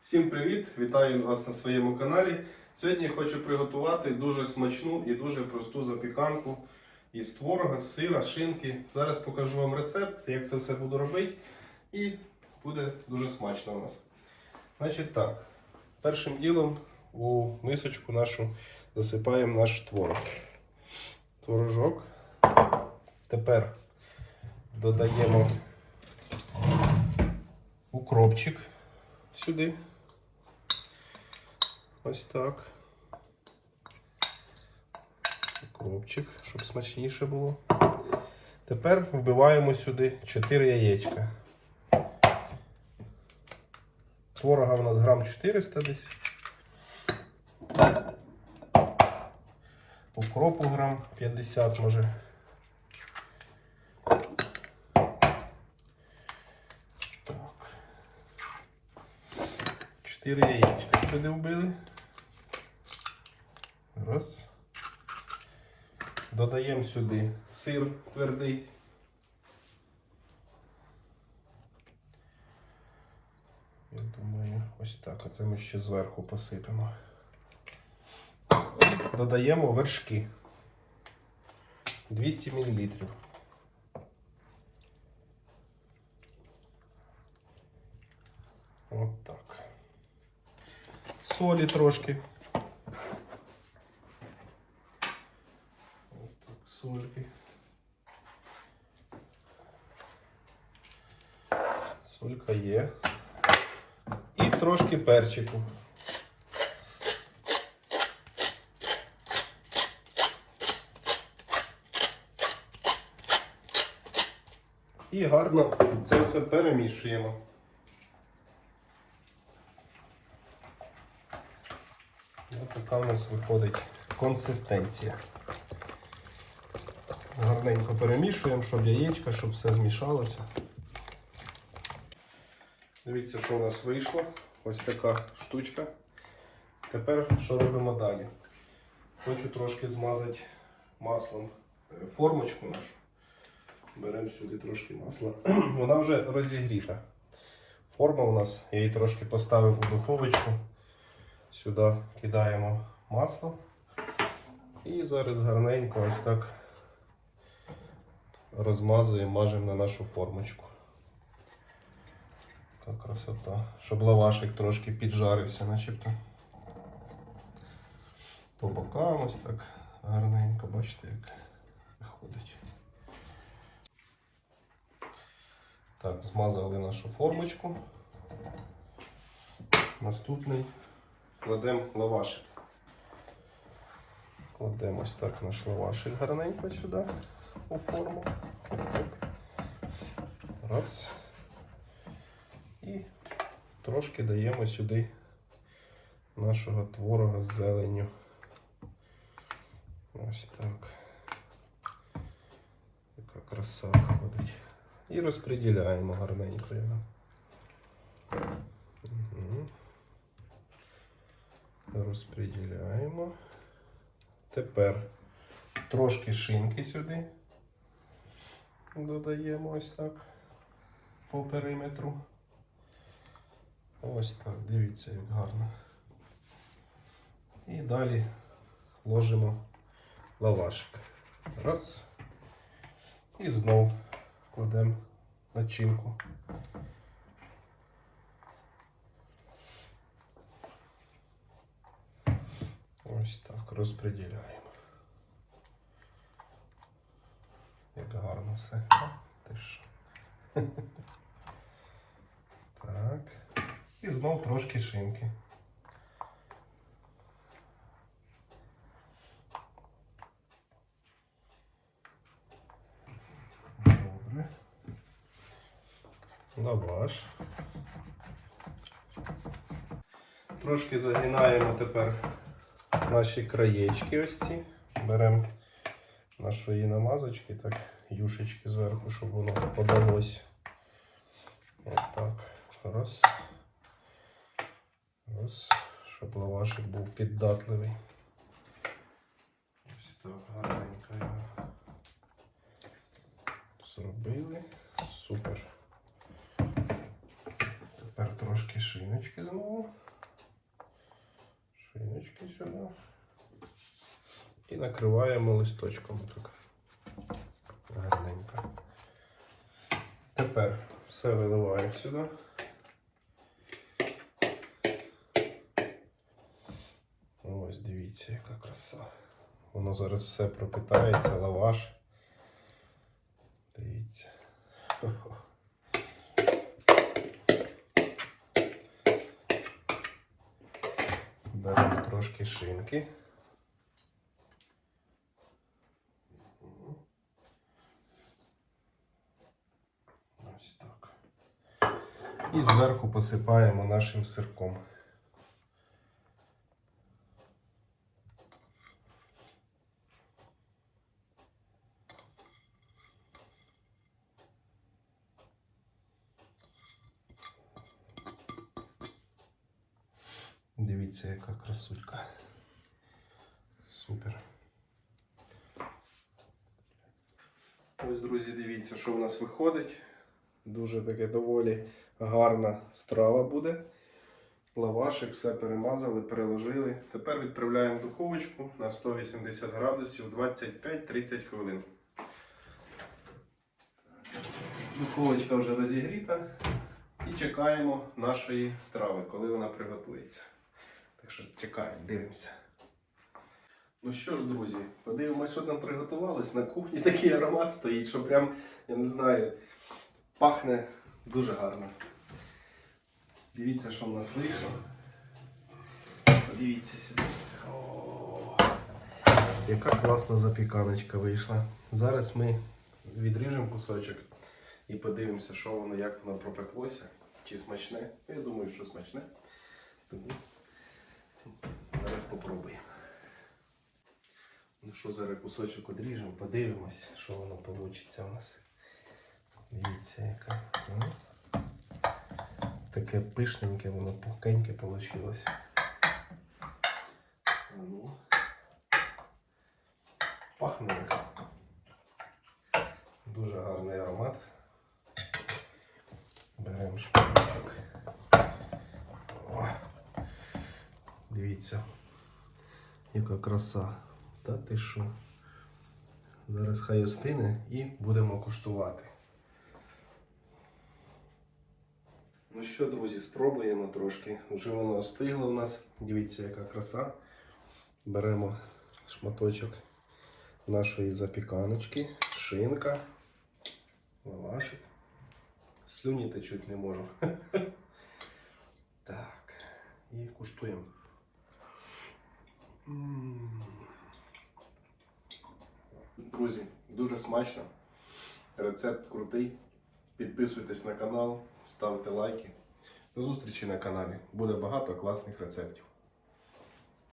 Всім привіт! Вітаю вас на своєму каналі. Сьогодні я хочу приготувати дуже смачну і дуже просту запіканку із творога, сира, шинки. Зараз покажу вам рецепт, як це все буду робити, і буде дуже смачно у нас. Значить так, першим ділом у мисочку нашу засипаємо наш творог. Творожок. Тепер додаємо укропчик сюди. Ось так. Укропчик, щоб смачніше було. Тепер вбиваємо сюди 4 яєчка. Творога у нас грам 400 десь. Укропу грам 50 може. Так. 4 яєчка сюди вбили. Раз. Додаємо сюди сир твердий. Я думаю, ось так. А це ми ще зверху посипемо. Додаємо вершки. 200 мл. От так. Солі трошки. От так, сольки. Солька є. І трошки перчику. І гарно це все перемішуємо. Ось така у нас виходить консистенція. Гарненько перемішуємо, щоб яєчка, щоб все змішалося. Дивіться, що у нас вийшло. Ось така штучка. Тепер що робимо далі? Хочу трошки змазати маслом е, формочку нашу. Беремо сюди трошки масла. Вона вже розігріта. Форма у нас, я її трошки поставив у духовочку. Сюди кидаємо масло. І зараз гарненько ось так розмазуємо, мажемо на нашу формочку. Така красота. Щоб лавашик трошки піджарився, начебто. По бокам ось так гарненько, бачите, як виходить. Так, змазали нашу формочку. Наступний кладемо лавашик. Кладемо ось так наш лавашик гарненько сюди у форму. Раз. І трошки даємо сюди нашого творога з зеленню. Ось так. Яка краса виходить. І розподіляємо гарненько його. Угу. Розподіляємо. Тепер трошки шинки сюди додаємо ось так по периметру. Ось так, дивіться, як гарно. І далі ложимо лавашик. Раз. І знов кладемо начинку. Ось так розподіляємо. Як гарно все. Ти що? Так. І знов трошки шинки. Добре. Лаваш. Трошки загинаємо тепер наші краєчки ось ці. Беремо нашої намазочки, так, юшечки зверху, щоб воно подалось. Отак. Раз. Раз. Щоб лавашик був піддатливий. Ось так гарненько його зробили. Супер. Тепер трошки шиночки знову. Беремо шиночки сюди і накриваємо листочком так. Гарненько. Тепер все виливаємо сюди. Ось дивіться, яка краса. Воно зараз все пропитається, лаваш. Дивіться. Беремо трошки шинки. Ось так. І зверху посипаємо нашим сирком. Дивіться, яка красотка. Супер. Ось, друзі, дивіться, що в нас виходить. Дуже таке доволі гарна страва буде. Лавашик, все перемазали, переложили. Тепер відправляємо в духовочку на 180 градусів 25-30 хвилин. Духовочка вже розігріта. І чекаємо нашої страви, коли вона приготується. Що чекаємо, дивимося. Ну що ж, друзі, подивимось, що там приготувалось. На кухні такий аромат стоїть, що прям, я не знаю, пахне дуже гарно. Дивіться, що в нас вийшло. Подивіться сюди. Яка класна запіканочка вийшла. Зараз ми відріжемо кусочок і подивимося, що воно, як воно пропеклося, чи смачне. Я думаю, що смачне. Тому попробуємо. Ну що, зараз кусочок одріжемо, подивимось, що воно вийде у нас. Дивіться, яка. Таке пишненьке, воно пухкеньке вийшло. Ну. Пахне. Дуже гарний аромат. Беремо шпиночок. О, Дивіться, яка краса. Та ти що? Зараз хай остине і будемо куштувати. Ну що, друзі, спробуємо трошки. Вже воно остигло у нас. Дивіться, яка краса. Беремо шматочок нашої запіканочки, шинка, лавашик. Слюні течуть не можу. Так, і куштуємо. Друзі, дуже смачно. Рецепт крутий. Підписуйтесь на канал, ставте лайки. До зустрічі на каналі. Буде багато класних рецептів.